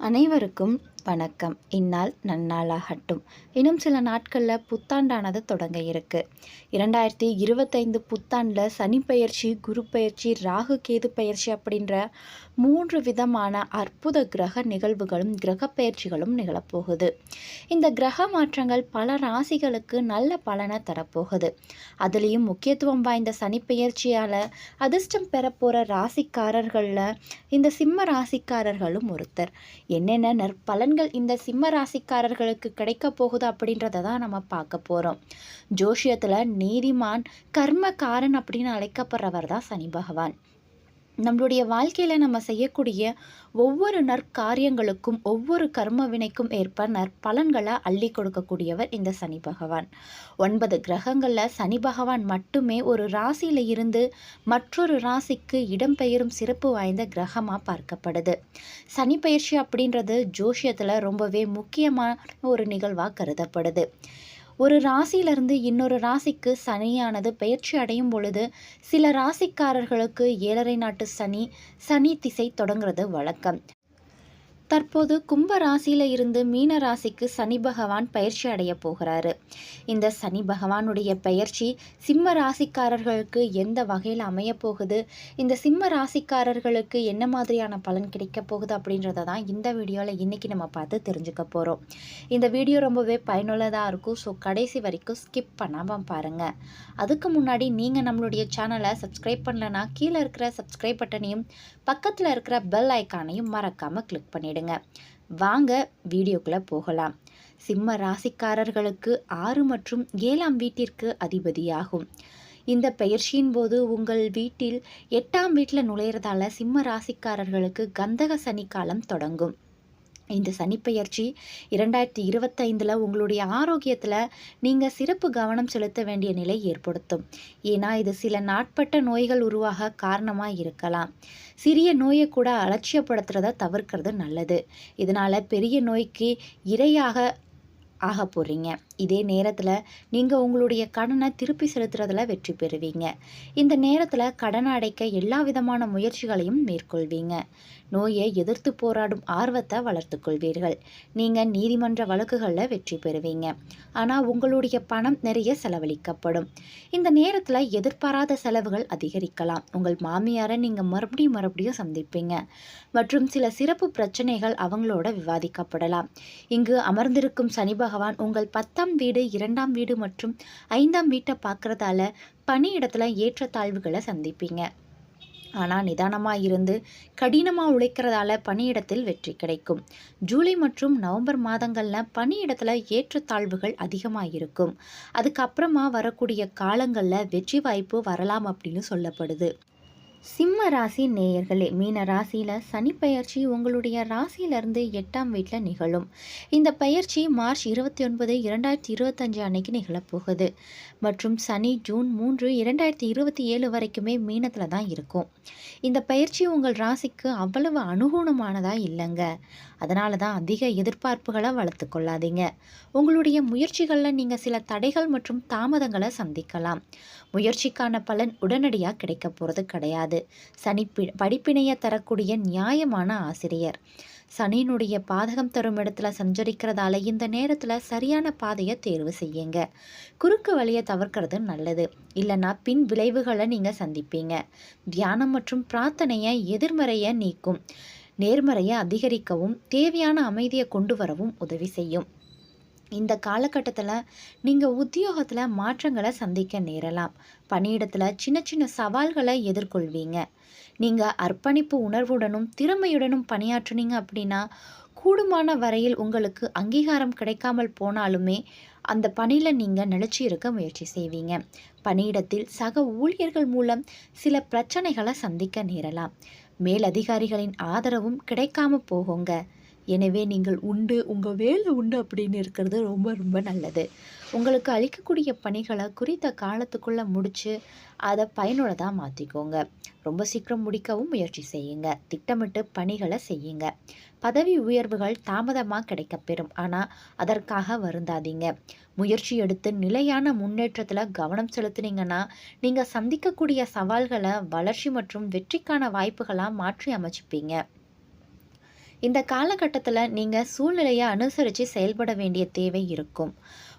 அனைவருக்கும் வணக்கம். இந்நாள் நன்னாளாகட்டும். இன்னும் சில நாட்களில் புத்தாண்டானது தொடங்க இருக்கு. இரண்டாயிரத்தி இருபத்தைந்து புத்தாண்டில் சனி பயிற்சி குரு பயிற்சி ராகு கேது பயிற்சி அப்படின்ற மூன்று விதமான அற்புத கிரக நிகழ்வுகளும் கிரக பயிற்சிகளும் நிகழப்போகுது. இந்த கிரக மாற்றங்கள் பல ராசிகளுக்கு நல்ல பலனை தரப்போகுது. அதுலேயும் முக்கியத்துவம் வாய்ந்த சனி பயிற்சியால் அதிர்ஷ்டம் பெறப்போகிற ராசிக்காரர்களில் இந்த சிம்ம ராசிக்காரர்களும் ஒருத்தர். என்னென்ன பலன்கள் இந்த சிம்ம ராசிக்காரர்களுக்கு கிடைக்க போகுது அப்படின்றத தான் நம்ம பார்க்க போகிறோம் ஜோஷியத்தில் நீதிமான் கர்மகாரன் அப்படின்னு அழைக்கப்படுறவர் தான் சனி பகவான். நம்மளுடைய வாழ்க்கையில் நம்ம செய்யக்கூடிய ஒவ்வொரு நற்காரியங்களுக்கும் ஒவ்வொரு கர்ம வினைக்கும் ஏற்ப நற்பலன்களை அள்ளி கொடுக்கக்கூடியவர் இந்த சனி பகவான். ஒன்பது கிரகங்களில் சனி பகவான் மட்டுமே ஒரு ராசியில் இருந்து மற்றொரு ராசிக்கு இடம்பெயரும் சிறப்பு வாய்ந்த கிரகமாக பார்க்கப்படுது. சனி பயிற்சி அப்படின்றது ஜோஷியத்தில் ரொம்பவே முக்கியமான ஒரு நிகழ்வாக கருதப்படுது. ஒரு ராசியிலிருந்து இன்னொரு ராசிக்கு சனியானது பயிற்சி அடையும் பொழுது சில ராசிக்காரர்களுக்கு ஏழரை நாட்டு சனி சனி திசை தொடங்குறது வழக்கம். தற்போது கும்ப ராசியில இருந்து மீன ராசிக்கு சனி பகவான் பயிற்சி அடைய போகிறாரு. இந்த சனி பகவானுடைய பயிற்சி சிம்ம ராசிக்காரர்களுக்கு எந்த வகையில் அமைய போகுது? இந்த சிம்ம ராசிக்காரர்களுக்கு என்ன மாதிரியான பலன் கிடைக்க போகுது அப்படின்றத தான் இந்த வீடியோவில் இன்னைக்கு நம்ம பார்த்து தெரிஞ்சுக்க போகிறோம் இந்த வீடியோ ரொம்பவே பயனுள்ளதாக இருக்கும். ஸோ கடைசி வரைக்கும் ஸ்கிப் பண்ணாமல் பாருங்கள் அதுக்கு முன்னாடி நீங்கள் நம்மளுடைய சேனலை சப்ஸ்கிரைப் பண்ணலன்னா கீழே இருக்கிற சப்ஸ்கிரைப் பட்டனையும் பக்கத்தில் இருக்கிற பெல் ஐக்கானையும் மறக்காமல் கிளிக் பண்ணிவிடுங்க வாங்க வீடியோக்குள்ளே போகலாம். சிம்ம ராசிக்காரர்களுக்கு ஆறு மற்றும் ஏழாம் வீட்டிற்கு அதிபதியாகும். இந்த பயிற்சியின் போது உங்கள் வீட்டில் எட்டாம் வீட்டில் நுழையிறதால சிம்ம ராசிக்காரர்களுக்கு கந்தக சனிக்காலம் தொடங்கும். இந்த சனிப்பெயர்ச்சி இரண்டாயிரத்தி இருபத்தைந்தில் உங்களுடைய ஆரோக்கியத்தில் நீங்கள் சிறப்பு கவனம் செலுத்த வேண்டிய நிலை ஏற்படுத்தும். ஏன்னா இது சில நாட்பட்ட நோய்கள் உருவாக காரணமாக இருக்கலாம். சிறிய நோயை கூட அலட்சியப்படுத்துறத தவிர்க்கிறது நல்லது. இதனால் பெரிய நோய்க்கு இரையாக ஆக போகிறீங்க இதே நேரத்தில் நீங்கள் உங்களுடைய கடனை திருப்பி செலுத்துறதுல வெற்றி பெறுவீங்க. இந்த நேரத்தில் கடனை அடைக்க எல்லா விதமான முயற்சிகளையும் மேற்கொள்வீங்க. நோயை எதிர்த்து போராடும் ஆர்வத்தை வளர்த்துக்கொள்வீர்கள் நீங்கள் நீதிமன்ற வழக்குகளில் வெற்றி பெறுவீங்க. ஆனால் உங்களுடைய பணம் நிறைய செலவழிக்கப்படும். இந்த நேரத்தில் எதிர்பாராத செலவுகள் அதிகரிக்கலாம். உங்கள் மாமியாரை நீங்கள் மறுபடியும் மறுபடியும் சந்திப்பீங்க. மற்றும் சில சிறப்பு பிரச்சனைகள் அவங்களோட விவாதிக்கப்படலாம். இங்கு அமர்ந்திருக்கும் சனி பகவான் உங்கள் பத்தாம் வீடு இரண்டாம் வீடு மற்றும் ஐந்தாம் வீட்டை பார்க்குறதால பணியிடத்தில் ஏற்றத்தாழ்வுகளை சந்திப்பீங்க. ஆனால் நிதானமாக இருந்து கடினமாக உழைக்கிறதால பணியிடத்தில் வெற்றி கிடைக்கும். ஜூலை மற்றும் நவம்பர் மாதங்களில் பணியிடத்தில் ஏற்றத்தாழ்வுகள் அதிகமாக இருக்கும். அதுக்கப்புறமா வரக்கூடிய காலங்களில் வெற்றி வாய்ப்பு வரலாம் அப்படின்னு சொல்லப்படுது. சிம்ம ராசி நேயர்களே மீன ராசியில் சனி பயிற்சி உங்களுடைய ராசியிலிருந்து எட்டாம் வீட்டில் நிகழும். இந்த பயிற்சி மார்ச் இருபத்தி ஒன்பது இரண்டாயிரத்தி இருபத்தஞ்சு அன்னைக்கு நிகழப்போகுது. மற்றும் சனி ஜூன் மூன்று இரண்டாயிரத்தி இருபத்தி ஏழு வரைக்குமே மீனத்தில் தான் இருக்கும். இந்த பயிற்சி உங்கள் ராசிக்கு அவ்வளவு அனுகூலமானதாக இல்லைங்க. அதனால தான் அதிக எதிர்பார்ப்புகளை வளர்த்து கொள்ளாதீங்க. உங்களுடைய முயற்சிகளில் நீங்கள் சில தடைகள் மற்றும் தாமதங்களை சந்திக்கலாம். முயற்சிக்கான பலன் உடனடியாக கிடைக்க போகிறது கிடையாது. சனி படிப்பினையை தரக்கூடிய நியாயமான ஆசிரியர். சனியினுடைய பாதகம் தரும் இடத்துல சஞ்சரிக்கிறதால இந்த நேரத்தில் சரியான பாதையை தேர்வு செய்யுங்க. குறுக்கு வழியை தவிர்க்கிறது நல்லது. இல்லைன்னா பின் விளைவுகளை நீங்கள் சந்திப்பீங்க. தியானம் மற்றும் பிரார்த்தனையை எதிர்மறையை நீக்கும். நேர்மறையை அதிகரிக்கவும் தேவையான அமைதியை கொண்டு வரவும் உதவி செய்யும். இந்த காலகட்டத்தில் நீங்கள் உத்தியோகத்தில் மாற்றங்களை சந்திக்க நேரலாம். பணியிடத்தில் சின்ன சின்ன சவால்களை எதிர்கொள்வீங்க. நீங்கள் அர்ப்பணிப்பு உணர்வுடனும் திறமையுடனும் பணியாற்றுனீங்க அப்படின்னா கூடுமான வரையில் உங்களுக்கு அங்கீகாரம் கிடைக்காமல் போனாலுமே அந்த பணியில் நீங்கள் நிலச்சி இருக்க முயற்சி செய்வீங்க. பணியிடத்தில் சக ஊழியர்கள் மூலம் சில பிரச்சனைகளை சந்திக்க நேரலாம். மேலதிகாரிகளின் ஆதரவும் கிடைக்காம போகுங்க. எனவே நீங்கள் உண்டு உங்கள் வேலை உண்டு அப்படின்னு இருக்கிறது ரொம்ப ரொம்ப நல்லது. உங்களுக்கு அளிக்கக்கூடிய பணிகளை குறித்த காலத்துக்குள்ளே முடித்து அதை பயனுள்ளதாக மாற்றிக்கோங்க ரொம்ப சீக்கிரம் முடிக்கவும் முயற்சி செய்யுங்க. திட்டமிட்டு பணிகளை செய்யுங்க. பதவி உயர்வுகள் தாமதமாக கிடைக்கப்பெறும். ஆனால் அதற்காக வருந்தாதீங்க. முயற்சி எடுத்து நிலையான முன்னேற்றத்தில் கவனம் செலுத்துனீங்கன்னா நீங்கள் சந்திக்கக்கூடிய சவால்களை வளர்ச்சி மற்றும் வெற்றிக்கான வாய்ப்புகளாக மாற்றி அமைச்சிப்பீங்க. இந்த காலகட்டத்தில் நீங்கள் சூழ்நிலையை அனுசரித்து செயல்பட வேண்டிய தேவை இருக்கும்.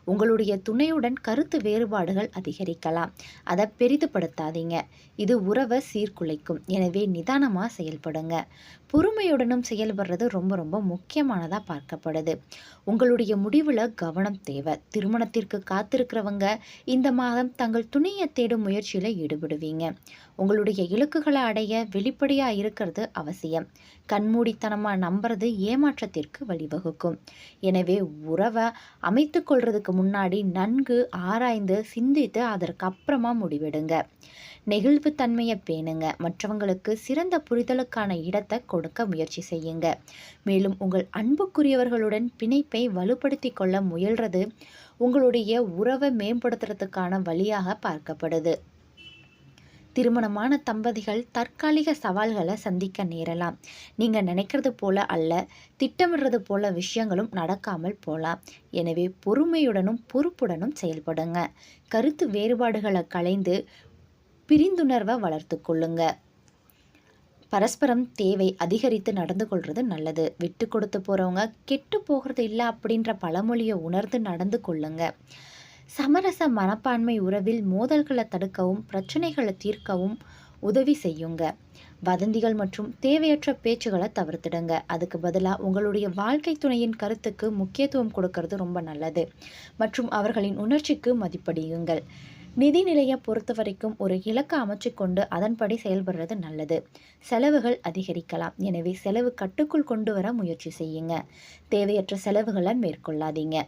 உங்களுடைய துணையுடன் கருத்து வேறுபாடுகள் அதிகரிக்கலாம். அதை பெரிதுபடுத்தாதீங்க. இது உறவை சீர்குலைக்கும். எனவே நிதானமாக செயல்படுங்க. பொறுமையுடனும் செயல்படுறது ரொம்ப ரொம்ப முக்கியமானதாக பார்க்கப்படுது. உங்களுடைய முடிவில் கவனம் தேவை. திருமணத்திற்கு காத்திருக்கிறவங்க இந்த மாதம் தங்கள் துணையை தேடும் முயற்சியில் ஈடுபடுவீங்க. உங்களுடைய இலக்குகளை அடைய வெளிப்படையாக இருக்கிறது அவசியம். கண்மூடித்தனமாக நம்புறது ஏமாற்றத்திற்கு வழிவகுக்கும். எனவே உறவை அமைத்து கொள்றதுக்கு முன்னாடி நன்கு ஆராய்ந்து சிந்தித்து அதற்கப்புறமா முடிவெடுங்க. நெகிழ்வுத்தன்மையை பேணுங்க. மற்றவங்களுக்கு சிறந்த புரிதலுக்கான இடத்தை கொடுக்க முயற்சி செய்யுங்க. மேலும் உங்கள் அன்புக்குரியவர்களுடன் பிணைப்பை வலுப்படுத்தி கொள்ள முயல்றது உங்களுடைய உறவை மேம்படுத்துறதுக்கான வழியாக பார்க்கப்படுது. திருமணமான தம்பதிகள் தற்காலிக சவால்களை சந்திக்க நேரலாம். நீங்கள் நினைக்கிறது போல அல்ல திட்டமிடுறது போல விஷயங்களும் நடக்காமல் போகலாம் எனவே பொறுமையுடனும் பொறுப்புடனும் செயல்படுங்க. கருத்து வேறுபாடுகளை களைந்து பிரிந்துணர்வை வளர்த்து கொள்ளுங்க. பரஸ்பரம் தேவை அதிகரித்து நடந்து கொள்வது நல்லது. விட்டு கொடுத்து போகிறவங்க கெட்டு போகிறது இல்லை அப்படின்ற பழமொழியை உணர்ந்து நடந்து கொள்ளுங்க. சமரச மனப்பான்மை உறவில் மோதல்களை தடுக்கவும் பிரச்சனைகளை தீர்க்கவும் உதவி செய்யுங்க. வதந்திகள் மற்றும் தேவையற்ற பேச்சுகளை தவிர்த்துடுங்க. அதுக்கு பதிலாக உங்களுடைய வாழ்க்கை துணையின் கருத்துக்கு முக்கியத்துவம் கொடுக்கறது ரொம்ப நல்லது. மற்றும் அவர்களின் உணர்ச்சிக்கு மதிப்படியுங்கள். நிதிநிலையை பொறுத்த வரைக்கும் ஒரு இலக்கை அமைச்சு கொண்டு அதன்படி செயல்படுறது நல்லது. செலவுகள் அதிகரிக்கலாம். எனவே செலவு கட்டுக்குள் கொண்டு வர முயற்சி செய்யுங்க. தேவையற்ற செலவுகளை மேற்கொள்ளாதீங்க.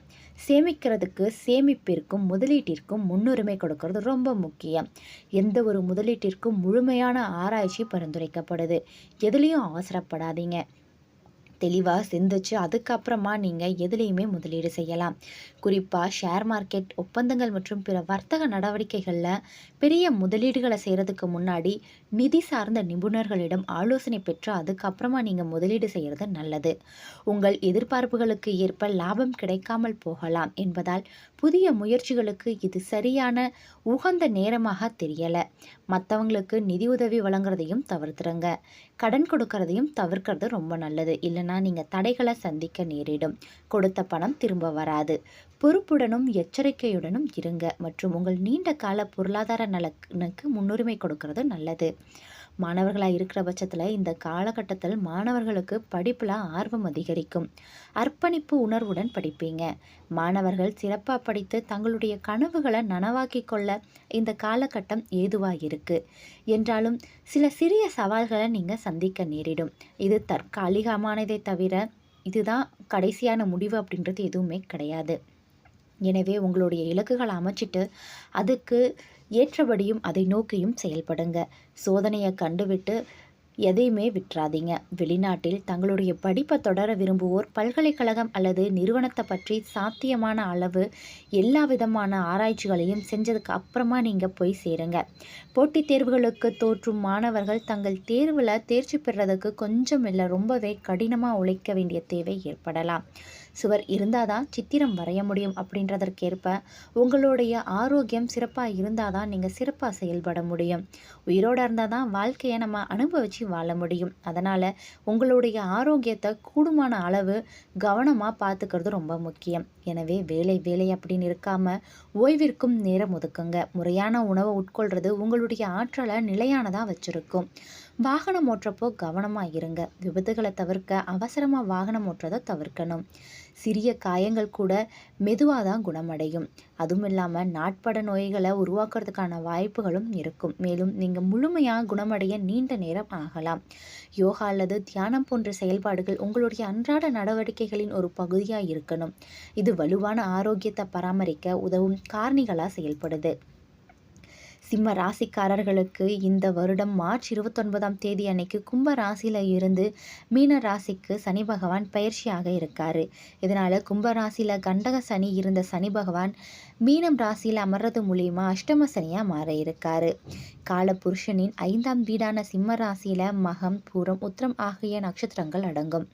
சேமிக்கிறதுக்கு சேமிப்பிற்கும் முதலீட்டிற்கும் முன்னுரிமை கொடுக்கறது ரொம்ப முக்கியம். எந்த ஒரு முதலீட்டிற்கும் முழுமையான ஆராய்ச்சி பரிந்துரைக்கப்படுது. எதுலேயும் அவசரப்படாதீங்க. தெளிவாக சிந்திச்சு அதுக்கப்புறமா நீங்கள் எதுலேயுமே முதலீடு செய்யலாம். குறிப்பாக ஷேர் மார்க்கெட் ஒப்பந்தங்கள் மற்றும் பிற வர்த்தக நடவடிக்கைகளில் பெரிய முதலீடுகளை செய்கிறதுக்கு முன்னாடி நிதி சார்ந்த நிபுணர்களிடம் ஆலோசனை பெற்று அதுக்கப்புறமா நீங்கள் முதலீடு செய்கிறது நல்லது. உங்கள் எதிர்பார்ப்புகளுக்கு ஏற்ப லாபம் கிடைக்காமல் போகலாம் என்பதால் புதிய முயற்சிகளுக்கு இது சரியான உகந்த நேரமாக தெரியலை. மற்றவங்களுக்கு நிதி உதவி வழங்குறதையும் தவிர்த்துருங்க. கடன் கொடுக்கறதையும் தவிர்க்கிறது ரொம்ப நல்லது. இல்லைனா நீங்கள் தடைகளை சந்திக்க நேரிடும். கொடுத்த பணம் திரும்ப வராது. பொறுப்புடனும் எச்சரிக்கையுடனும் இருங்க. மற்றும் உங்கள் நீண்ட கால பொருளாதார நலனுக்கு முன்னுரிமை கொடுக்கறது நல்லது. மாணவர்களாக இருக்கிற பட்சத்தில் இந்த காலகட்டத்தில் மாணவர்களுக்கு படிப்பில் ஆர்வம் அதிகரிக்கும். அர்ப்பணிப்பு உணர்வுடன் படிப்பீங்க. மாணவர்கள் சிறப்பாக படித்து தங்களுடைய கனவுகளை நனவாக்கி கொள்ள இந்த காலகட்டம் ஏதுவாக இருக்குது என்றாலும் சில சிறிய சவால்களை நீங்கள் சந்திக்க நேரிடும். இது தற்காலிகமானதை தவிர இதுதான் கடைசியான முடிவு அப்படின்றது எதுவுமே கிடையாது. எனவே உங்களுடைய இலக்குகளை அமைச்சிட்டு அதுக்கு ஏற்றபடியும் அதை நோக்கியும் செயல்படுங்க. சோதனையை கண்டுவிட்டு எதையுமே விட்டுறாதீங்க. வெளிநாட்டில் தங்களுடைய படிப்பை தொடர விரும்புவோர் பல்கலைக்கழகம் அல்லது நிறுவனத்தை பற்றி சாத்தியமான அளவு எல்லா விதமான ஆராய்ச்சிகளையும் செஞ்சதுக்கு அப்புறமா நீங்கள் போய் சேருங்க. போட்டித் தேர்வுகளுக்கு தோற்றும் மாணவர்கள் தங்கள் தேர்வில் தேர்ச்சி பெறதுக்கு கொஞ்சம் இல்லை ரொம்பவே கடினமாக உழைக்க வேண்டிய தேவை ஏற்படலாம். சுவர் இருந்தால் தான் சித்திரம் வரைய முடியும் அப்படின்றதற்கேற்ப உங்களுடைய ஆரோக்கியம் சிறப்பாக இருந்தால் தான் நீங்கள் சிறப்பாக செயல்பட முடியும். உயிரோடு இருந்தால் தான் வாழ்க்கையை நம்ம அனுபவித்து வாழ முடியும். அதனால் உங்களுடைய ஆரோக்கியத்தை கூடுமான அளவு கவனமாக பார்த்துக்கிறது ரொம்ப முக்கியம். எனவே வேலை வேலை அப்படின்னு இருக்காமல் ஓய்விற்கும் நேரம் ஒதுக்குங்க. முறையான உணவை உட்கொள்வது உங்களுடைய ஆற்றலை நிலையானதாக வச்சுருக்கும். வாகனம் ஓட்டுறப்போ கவனமாக இருங்க. விபத்துகளை தவிர்க்க அவசரமாக வாகனம் ஓட்டுறதை தவிர்க்கணும். சிறிய காயங்கள் கூட மெதுவாக தான் குணமடையும். அதுவும் இல்லாமல் நாட்பட நோய்களை உருவாக்குறதுக்கான வாய்ப்புகளும் இருக்கும். மேலும் நீங்கள் முழுமையாக குணமடைய நீண்ட நேரம் ஆகலாம். யோகா அல்லது தியானம் போன்ற செயல்பாடுகள் உங்களுடைய அன்றாட நடவடிக்கைகளின் ஒரு பகுதியாக இருக்கணும். இது வலுவான ஆரோக்கியத்தை பராமரிக்க உதவும் காரணிகளாக செயல்படுது. சிம்ம ராசிக்காரர்களுக்கு இந்த வருடம் மார்ச் இருபத்தொன்பதாம் தேதி அன்னைக்கு கும்ப ராசியில் இருந்து மீன ராசிக்கு சனி பகவான் பயிற்சியாக இருக்கார். இதனால் கும்ப ராசியில் கண்டக சனி இருந்த சனி பகவான் மீனம் ராசியில் அமர்றது மூலியமாக அஷ்டம சனியாக மாற இருக்காரு. காலபுருஷனின் ஐந்தாம் வீடான சிம்ம ராசியில் மகம் பூரம் உத்திரம் ஆகிய நட்சத்திரங்கள் அடங்கும்.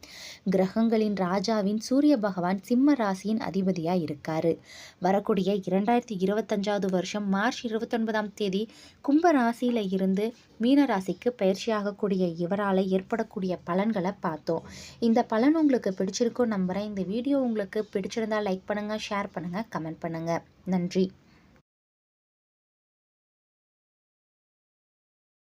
கிரகங்களின் ராஜாவின் சூரிய பகவான் சிம்ம ராசியின் அதிபதியாக இருக்காரு. வரக்கூடிய இரண்டாயிரத்தி இருபத்தஞ்சாவது வருஷம் மார்ச் இருபத்தொன்பதாம் தேதி கும்ப ராசியில் இருந்து மீன ராசிக்கு பயிற்சியாகக்கூடிய இவரால் ஏற்படக்கூடிய பலன்களை பார்த்தோம். இந்த பலன் உங்களுக்கு பிடிச்சிருக்கும் நம்புகிறேன் இந்த வீடியோ உங்களுக்கு பிடிச்சிருந்தா லைக் பண்ணுங்கள் ஷேர் பண்ணுங்கள் கமெண்ட் பண்ணுங்கள் நன்றி.